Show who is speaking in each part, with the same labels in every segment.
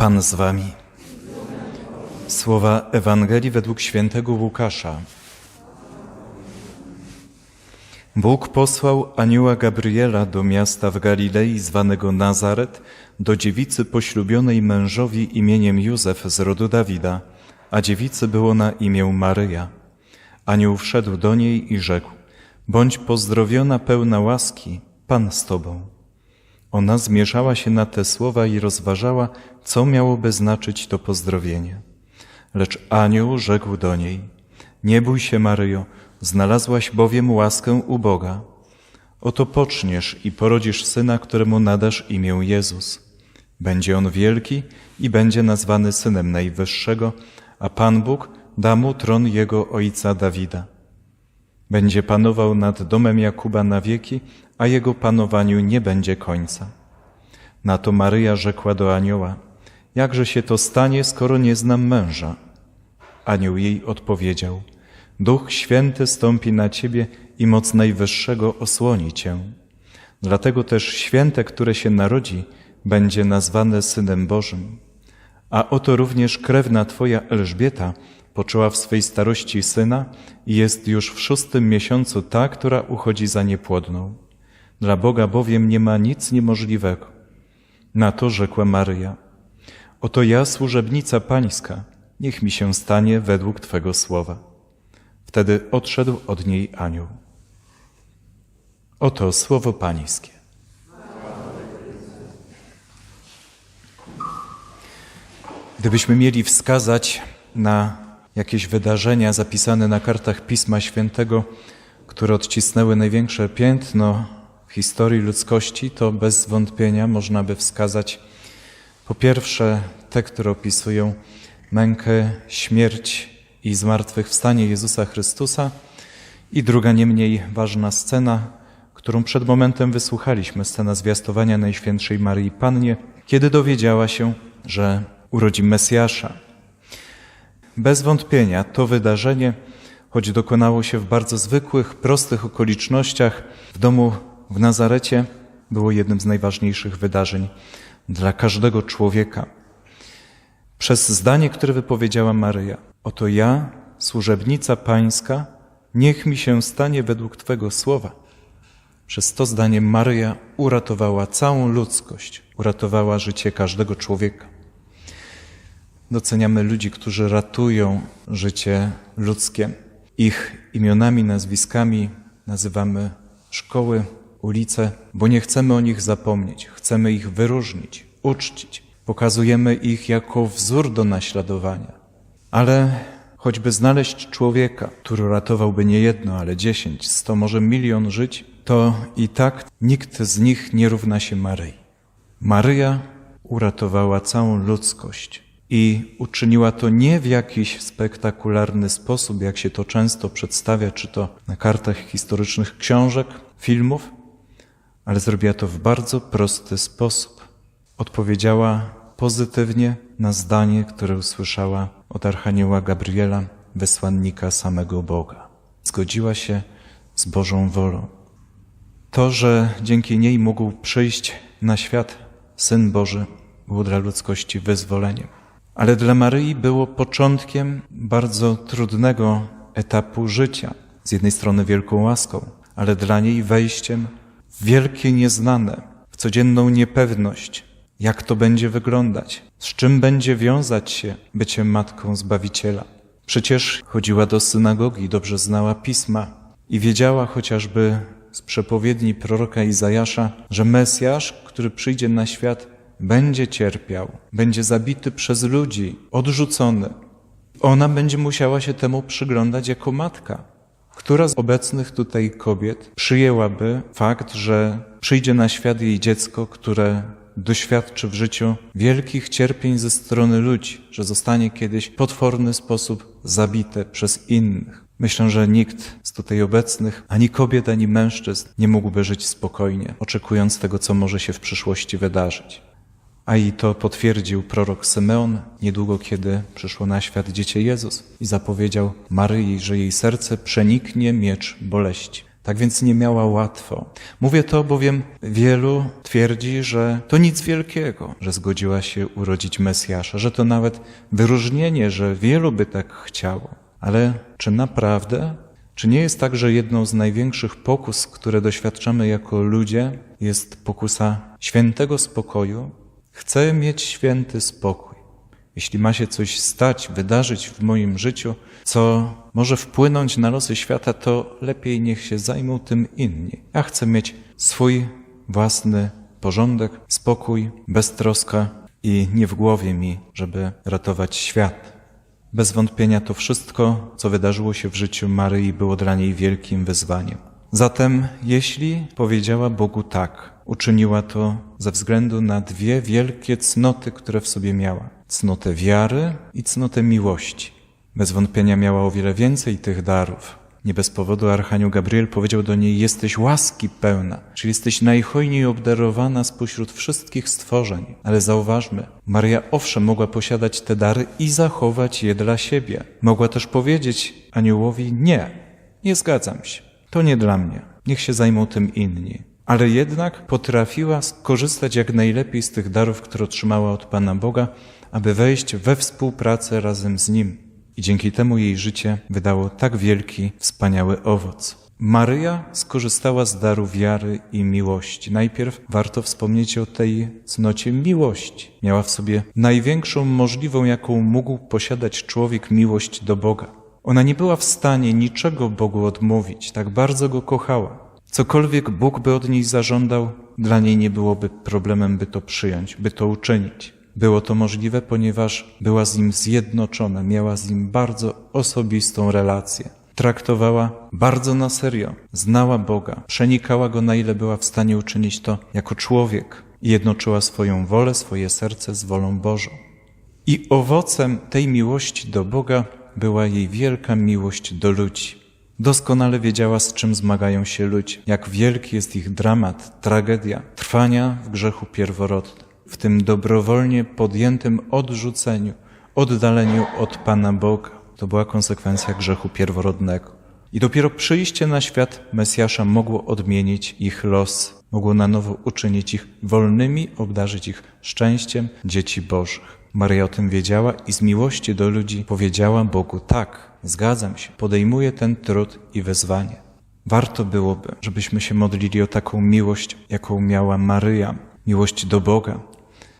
Speaker 1: Pan z wami. Słowa Ewangelii według świętego Łukasza. Bóg posłał anioła Gabriela do miasta w Galilei zwanego Nazaret, do dziewicy poślubionej mężowi imieniem Józef z rodu Dawida, a dziewicy było na imię Maryja. Anioł wszedł do niej i rzekł, bądź pozdrowiona pełna łaski, Pan z tobą. Ona zmieszała się na te słowa i rozważała, co miałoby znaczyć to pozdrowienie. Lecz anioł rzekł do niej, nie bój się Maryjo, znalazłaś bowiem łaskę u Boga. Oto poczniesz i porodzisz syna, któremu nadasz imię Jezus. Będzie on wielki i będzie nazwany Synem Najwyższego, a Pan Bóg da mu tron jego ojca Dawida. Będzie panował nad domem Jakuba na wieki, a jego panowaniu nie będzie końca. Na to Maryja rzekła do anioła, jakże się to stanie, skoro nie znam męża? Anioł jej odpowiedział, Duch Święty stąpi na ciebie i moc Najwyższego osłoni cię. Dlatego też święte, które się narodzi, będzie nazwane Synem Bożym. A oto również krewna twoja Elżbieta poczęła w swej starości syna i jest już w szóstym miesiącu ta, która uchodzi za niepłodną. Dla Boga bowiem nie ma nic niemożliwego. Na to rzekła Maryja, oto ja, służebnica pańska, niech mi się stanie według Twego słowa. Wtedy odszedł od niej anioł. Oto słowo pańskie. Gdybyśmy mieli wskazać na jakieś wydarzenia zapisane na kartach Pisma Świętego, które odcisnęły największe piętno w historii ludzkości, to bez wątpienia można by wskazać po pierwsze te, które opisują mękę, śmierć i zmartwychwstanie Jezusa Chrystusa i druga nie mniej ważna scena, którą przed momentem wysłuchaliśmy, scena zwiastowania Najświętszej Maryi Pannie, kiedy dowiedziała się, że urodzi Mesjasza. Bez wątpienia to wydarzenie, choć dokonało się w bardzo zwykłych, prostych okolicznościach w domu w Nazarecie, było jednym z najważniejszych wydarzeń dla każdego człowieka. Przez zdanie, które wypowiedziała Maryja: Oto ja, służebnica Pańska, niech mi się stanie według Twego słowa. Przez to zdanie Maryja uratowała całą ludzkość, uratowała życie każdego człowieka. Doceniamy ludzi, którzy ratują życie ludzkie. Ich imionami, nazwiskami nazywamy szkoły, ulice, bo nie chcemy o nich zapomnieć. Chcemy ich wyróżnić, uczcić. Pokazujemy ich jako wzór do naśladowania. Ale choćby znaleźć człowieka, który ratowałby nie jedno, ale dziesięć, sto, może milion żyć, to i tak nikt z nich nie równa się Maryi. Maryja uratowała całą ludzkość i uczyniła to nie w jakiś spektakularny sposób, jak się to często przedstawia, czy to na kartach historycznych książek, filmów, ale zrobiła to w bardzo prosty sposób. Odpowiedziała pozytywnie na zdanie, które usłyszała od Archanioła Gabriela, wysłannika samego Boga. Zgodziła się z Bożą wolą. To, że dzięki niej mógł przyjść na świat Syn Boży, było dla ludzkości wyzwoleniem. Ale dla Maryi było początkiem bardzo trudnego etapu życia. Z jednej strony wielką łaską, ale dla niej wejściem w wielkie nieznane, w codzienną niepewność, jak to będzie wyglądać, z czym będzie wiązać się bycie matką Zbawiciela. Przecież chodziła do synagogi, dobrze znała pisma i wiedziała chociażby z przepowiedni proroka Izajasza, że Mesjasz, który przyjdzie na świat, będzie cierpiał, będzie zabity przez ludzi, odrzucony. Ona będzie musiała się temu przyglądać jako matka. Która z obecnych tutaj kobiet przyjęłaby fakt, że przyjdzie na świat jej dziecko, które doświadczy w życiu wielkich cierpień ze strony ludzi, że zostanie kiedyś w potworny sposób zabite przez innych. Myślę, że nikt z tutaj obecnych, ani kobiet, ani mężczyzn, nie mógłby żyć spokojnie, oczekując tego, co może się w przyszłości wydarzyć. A i to potwierdził prorok Symeon niedługo, kiedy przyszło na świat dziecię Jezus i zapowiedział Maryi, że jej serce przeniknie miecz boleści. Tak więc nie miała łatwo. Mówię to, bowiem wielu twierdzi, że to nic wielkiego, że zgodziła się urodzić Mesjasza, że to nawet wyróżnienie, że wielu by tak chciało. Ale czy naprawdę? Czy nie jest tak, że jedną z największych pokus, które doświadczamy jako ludzie, jest pokusa świętego spokoju? Chcę mieć święty spokój. Jeśli ma się coś stać, wydarzyć w moim życiu, co może wpłynąć na losy świata, to lepiej niech się zajmą tym inni. Ja chcę mieć swój własny porządek, spokój, beztroska i nie w głowie mi, żeby ratować świat. Bez wątpienia to wszystko, co wydarzyło się w życiu Maryi, było dla niej wielkim wyzwaniem. Zatem, jeśli powiedziała Bogu tak, uczyniła to ze względu na dwie wielkie cnoty, które w sobie miała: cnotę wiary i cnotę miłości. Bez wątpienia miała o wiele więcej tych darów. Nie bez powodu Archanioł Gabriel powiedział do niej: Jesteś łaski pełna, czyli jesteś najhojniej obdarowana spośród wszystkich stworzeń. Ale zauważmy, Maria owszem mogła posiadać te dary i zachować je dla siebie. Mogła też powiedzieć aniołowi: Nie, nie zgadzam się, to nie dla mnie, niech się zajmą tym inni. Ale jednak potrafiła skorzystać jak najlepiej z tych darów, które otrzymała od Pana Boga, aby wejść we współpracę razem z Nim i dzięki temu jej życie wydało tak wielki, wspaniały owoc. Maryja skorzystała z daru wiary i miłości. Najpierw warto wspomnieć o tej cnocie miłości. Miała w sobie największą możliwą, jaką mógł posiadać człowiek, miłość do Boga. Ona nie była w stanie niczego Bogu odmówić, tak bardzo go kochała. Cokolwiek Bóg by od niej zażądał, dla niej nie byłoby problemem, by to przyjąć, by to uczynić. Było to możliwe, ponieważ była z nim zjednoczona, miała z nim bardzo osobistą relację. Traktowała bardzo na serio, znała Boga, przenikała go na ile była w stanie uczynić to jako człowiek i jednoczyła swoją wolę, swoje serce z wolą Bożą. I owocem tej miłości do Boga była jej wielka miłość do ludzi. Doskonale wiedziała, z czym zmagają się ludzie, jak wielki jest ich dramat, tragedia, trwania w grzechu pierworodnym w tym dobrowolnie podjętym odrzuceniu, oddaleniu od Pana Boga. To była konsekwencja grzechu pierworodnego. I dopiero przyjście na świat Mesjasza mogło odmienić ich los, mogło na nowo uczynić ich wolnymi, obdarzyć ich szczęściem dzieci Bożych. Maria o tym wiedziała i z miłości do ludzi powiedziała Bogu tak, zgadzam się, podejmuję ten trud i wezwanie. Warto byłoby, żebyśmy się modlili o taką miłość, jaką miała Maryja, miłość do Boga,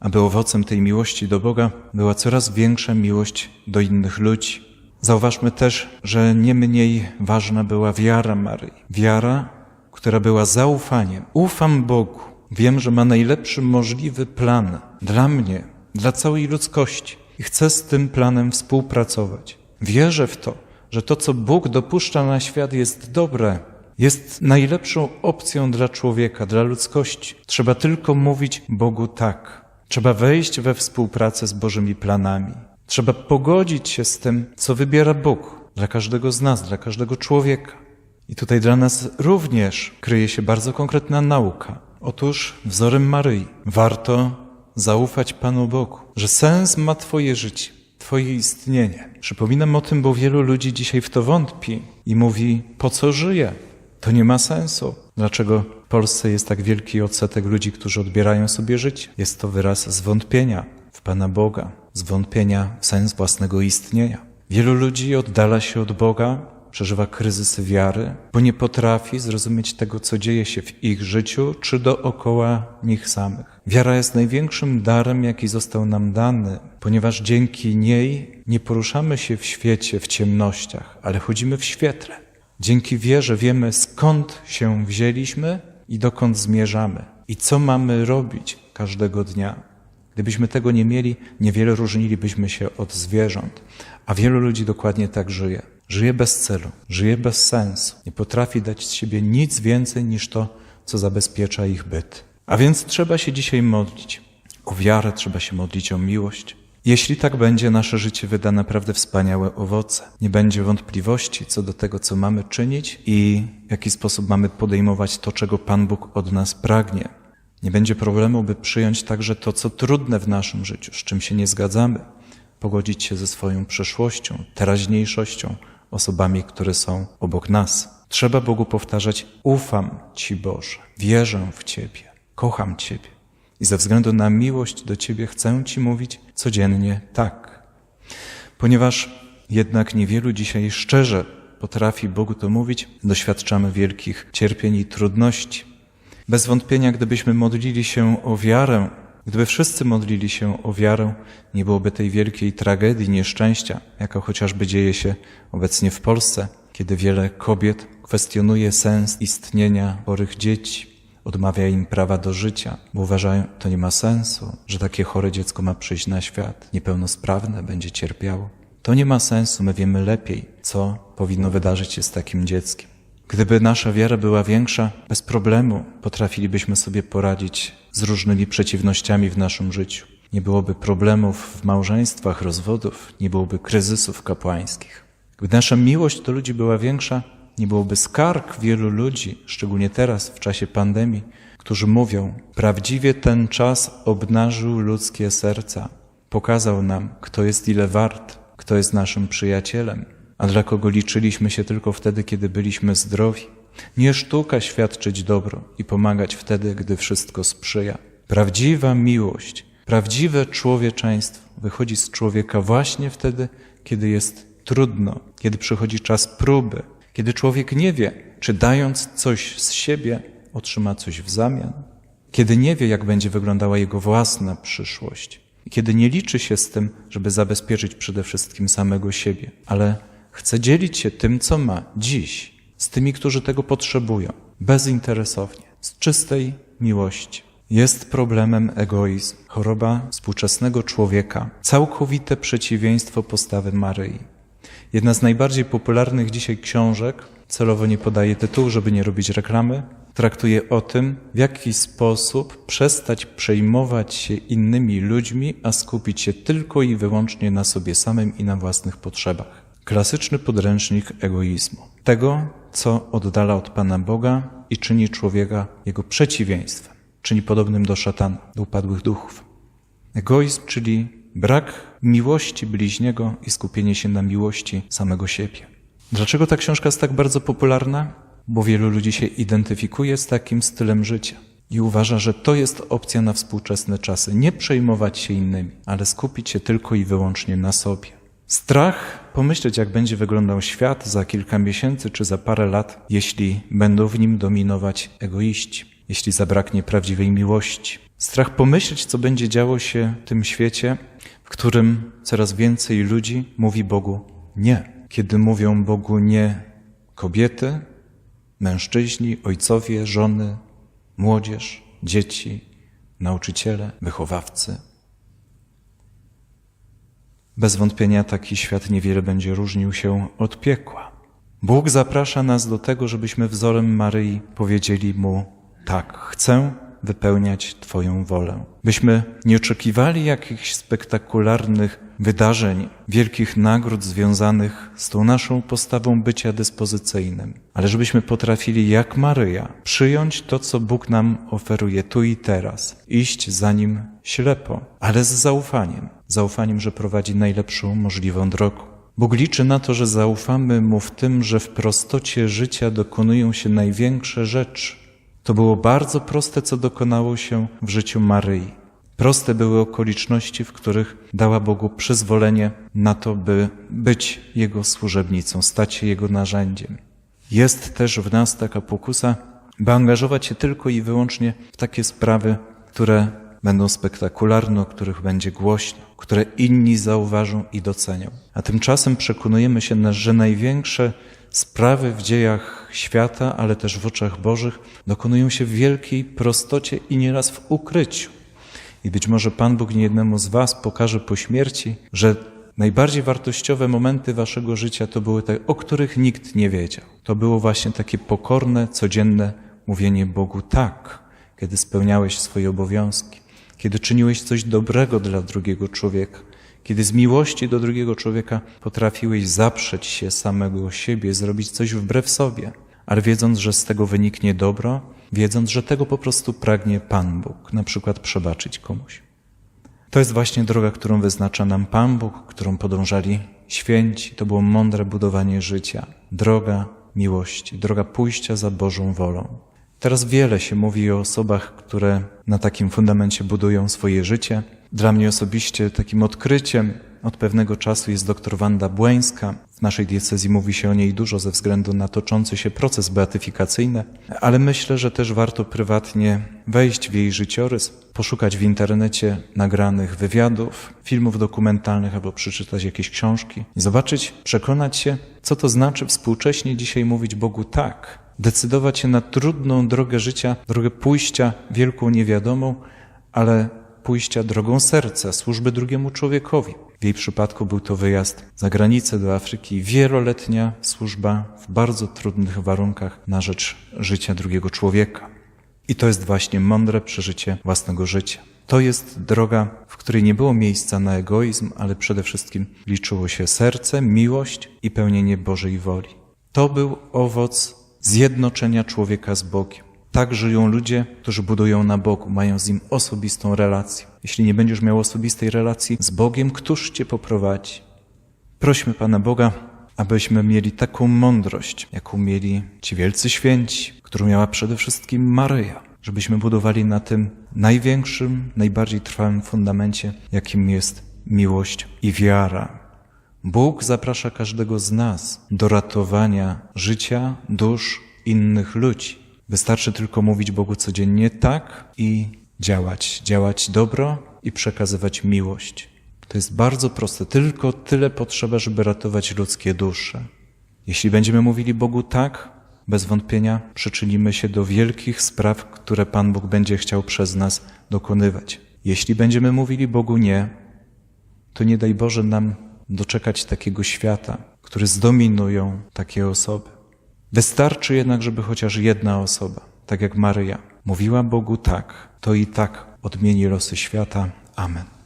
Speaker 1: aby owocem tej miłości do Boga była coraz większa miłość do innych ludzi. Zauważmy też, że nie mniej ważna była wiara Maryi. Wiara, która była zaufaniem. Ufam Bogu. Wiem, że ma najlepszy możliwy plan dla mnie, dla całej ludzkości i chcę z tym planem współpracować. Wierzę w to, że to, co Bóg dopuszcza na świat, jest dobre, jest najlepszą opcją dla człowieka, dla ludzkości. Trzeba tylko mówić Bogu tak. Trzeba wejść we współpracę z Bożymi planami. Trzeba pogodzić się z tym, co wybiera Bóg dla każdego z nas, dla każdego człowieka. I tutaj dla nas również kryje się bardzo konkretna nauka. Otóż wzorem Maryi warto zaufać Panu Bogu, że sens ma Twoje życie, Twoje istnienie. Przypominam o tym, bo wielu ludzi dzisiaj w to wątpi i mówi: Po co żyję? To nie ma sensu. Dlaczego w Polsce jest tak wielki odsetek ludzi, którzy odbierają sobie życie? Jest to wyraz zwątpienia w Pana Boga, zwątpienia w sens własnego istnienia. Wielu ludzi oddala się od Boga, przeżywa kryzysy wiary, bo nie potrafi zrozumieć tego, co dzieje się w ich życiu czy dookoła nich samych. Wiara jest największym darem, jaki został nam dany, ponieważ dzięki niej nie poruszamy się w świecie, w ciemnościach, ale chodzimy w świetle. Dzięki wierze wiemy, skąd się wzięliśmy i dokąd zmierzamy i co mamy robić każdego dnia. Gdybyśmy tego nie mieli, niewiele różnilibyśmy się od zwierząt, a wielu ludzi dokładnie tak żyje. Żyje bez celu, żyje bez sensu, nie potrafi dać z siebie nic więcej niż to, co zabezpiecza ich byt. A więc trzeba się dzisiaj modlić. O wiarę trzeba się modlić, o miłość, jeśli tak będzie, nasze życie wyda naprawdę wspaniałe owoce. Nie będzie wątpliwości co do tego, co mamy czynić i w jaki sposób mamy podejmować to, czego Pan Bóg od nas pragnie. Nie będzie problemu, by przyjąć także to, co trudne w naszym życiu, z czym się nie zgadzamy, pogodzić się ze swoją przeszłością, teraźniejszością, osobami, które są obok nas. Trzeba Bogu powtarzać: Ufam Ci, Boże, wierzę w Ciebie, kocham Ciebie. I ze względu na miłość do Ciebie chcę Ci mówić codziennie tak. Ponieważ jednak niewielu dzisiaj szczerze potrafi Bogu to mówić, doświadczamy wielkich cierpień i trudności. Bez wątpienia, gdybyśmy modlili się o wiarę, gdyby wszyscy modlili się o wiarę, nie byłoby tej wielkiej tragedii, nieszczęścia, jaka chociażby dzieje się obecnie w Polsce, kiedy wiele kobiet kwestionuje sens istnienia chorych dzieci, odmawia im prawa do życia, bo uważają, to nie ma sensu, że takie chore dziecko ma przyjść na świat, niepełnosprawne będzie cierpiało. To nie ma sensu, my wiemy lepiej, co powinno wydarzyć się z takim dzieckiem. Gdyby nasza wiara była większa, bez problemu potrafilibyśmy sobie poradzić z różnymi przeciwnościami w naszym życiu. Nie byłoby problemów w małżeństwach, rozwodów, nie byłoby kryzysów kapłańskich. Gdyby nasza miłość do ludzi była większa, nie byłoby skarg wielu ludzi, szczególnie teraz, w czasie pandemii, którzy mówią: Prawdziwie ten czas obnażył ludzkie serca, pokazał nam, kto jest ile wart, kto jest naszym przyjacielem, a dla kogo liczyliśmy się tylko wtedy, kiedy byliśmy zdrowi. Nie sztuka świadczyć dobro i pomagać wtedy, gdy wszystko sprzyja. Prawdziwa miłość, prawdziwe człowieczeństwo wychodzi z człowieka właśnie wtedy, kiedy jest trudno, kiedy przychodzi czas próby, kiedy człowiek nie wie, czy dając coś z siebie, otrzyma coś w zamian, kiedy nie wie, jak będzie wyglądała jego własna przyszłość, kiedy nie liczy się z tym, żeby zabezpieczyć przede wszystkim samego siebie, ale chce dzielić się tym, co ma dziś, z tymi, którzy tego potrzebują, bezinteresownie, z czystej miłości. Jest problemem egoizm, choroba współczesnego człowieka, całkowite przeciwieństwo postawy Maryi. Jedna z najbardziej popularnych dzisiaj książek, celowo nie podaję tytułu, żeby nie robić reklamy, traktuje o tym, w jaki sposób przestać przejmować się innymi ludźmi, a skupić się tylko i wyłącznie na sobie samym i na własnych potrzebach. Klasyczny podręcznik egoizmu. Tego, co oddala od Pana Boga i czyni człowieka jego przeciwieństwem, czyni podobnym do szatana, do upadłych duchów. Egoizm, czyli brak miłości bliźniego i skupienie się na miłości samego siebie. Dlaczego ta książka jest tak bardzo popularna? Bo wielu ludzi się identyfikuje z takim stylem życia i uważa, że to jest opcja na współczesne czasy. Nie przejmować się innymi, ale skupić się tylko i wyłącznie na sobie. Strach pomyśleć, jak będzie wyglądał świat za kilka miesięcy czy za parę lat, jeśli będą w nim dominować egoiści, jeśli zabraknie prawdziwej miłości. Strach pomyśleć, co będzie działo się w tym świecie, w którym coraz więcej ludzi mówi Bogu nie. Kiedy mówią Bogu nie kobiety, mężczyźni, ojcowie, żony, młodzież, dzieci, nauczyciele, wychowawcy. Bez wątpienia taki świat niewiele będzie różnił się od piekła. Bóg zaprasza nas do tego, żebyśmy wzorem Maryi powiedzieli Mu tak, chcę wypełniać Twoją wolę. Byśmy nie oczekiwali jakichś spektakularnych wydarzeń, wielkich nagród związanych z tą naszą postawą bycia dyspozycyjnym, ale żebyśmy potrafili, jak Maryja, przyjąć to, co Bóg nam oferuje tu i teraz, iść za Nim ślepo, ale z zaufaniem, zaufaniem, że prowadzi najlepszą możliwą drogą. Bóg liczy na to, że zaufamy Mu w tym, że w prostocie życia dokonują się największe rzeczy. To było bardzo proste, co dokonało się w życiu Maryi. Proste były okoliczności, w których dała Bogu przyzwolenie na to, by być Jego służebnicą, stać się Jego narzędziem. Jest też w nas taka pokusa, by angażować się tylko i wyłącznie w takie sprawy, które będą spektakularne, o których będzie głośno, które inni zauważą i docenią. A tymczasem przekonujemy się, że największe sprawy w dziejach świata, ale też w oczach Bożych, dokonują się w wielkiej prostocie i nieraz w ukryciu. I być może Pan Bóg niejednemu z Was pokaże po śmierci, że najbardziej wartościowe momenty Waszego życia to były te, o których nikt nie wiedział. To było właśnie takie pokorne, codzienne mówienie Bogu tak, kiedy spełniałeś swoje obowiązki, kiedy czyniłeś coś dobrego dla drugiego człowieka, kiedy z miłości do drugiego człowieka potrafiłeś zaprzeć się samego siebie, zrobić coś wbrew sobie, ale wiedząc, że z tego wyniknie dobro, wiedząc, że tego po prostu pragnie Pan Bóg, na przykład przebaczyć komuś. To jest właśnie droga, którą wyznacza nam Pan Bóg, którą podążali święci. To było mądre budowanie życia. Droga miłości, droga pójścia za Bożą wolą. Teraz wiele się mówi o osobach, które na takim fundamencie budują swoje życie. Dla mnie osobiście takim odkryciem od pewnego czasu jest dr Wanda Błeńska. W naszej diecezji mówi się o niej dużo ze względu na toczący się proces beatyfikacyjny, ale myślę, że też warto prywatnie wejść w jej życiorys, poszukać w internecie nagranych wywiadów, filmów dokumentalnych albo przeczytać jakieś książki i zobaczyć, przekonać się, co to znaczy współcześnie dzisiaj mówić Bogu tak, decydować się na trudną drogę życia, drogę pójścia wielką niewiadomą, ale pójścia drogą serca, służby drugiemu człowiekowi. W jej przypadku był to wyjazd za granicę do Afryki, wieloletnia służba w bardzo trudnych warunkach na rzecz życia drugiego człowieka. I to jest właśnie mądre przeżycie własnego życia. To jest droga, w której nie było miejsca na egoizm, ale przede wszystkim liczyło się serce, miłość i pełnienie Bożej woli. To był owoc zjednoczenia człowieka z Bogiem. Tak żyją ludzie, którzy budują na Bogu, mają z Nim osobistą relację. Jeśli nie będziesz miał osobistej relacji z Bogiem, któż Cię poprowadzi? Prośmy Pana Boga, abyśmy mieli taką mądrość, jaką mieli ci wielcy święci, którą miała przede wszystkim Maryja, żebyśmy budowali na tym największym, najbardziej trwałym fundamencie, jakim jest miłość i wiara. Bóg zaprasza każdego z nas do ratowania życia, dusz innych ludzi. Wystarczy tylko mówić Bogu codziennie tak i działać, działać dobro i przekazywać miłość. To jest bardzo proste, tylko tyle potrzeba, żeby ratować ludzkie dusze. Jeśli będziemy mówili Bogu tak, bez wątpienia przyczynimy się do wielkich spraw, które Pan Bóg będzie chciał przez nas dokonywać. Jeśli będziemy mówili Bogu nie, to nie daj Boże nam doczekać takiego świata, który zdominują takie osoby. Wystarczy jednak, żeby chociaż jedna osoba, tak jak Maryja, mówiła Bogu tak, to i tak odmieni losy świata. Amen.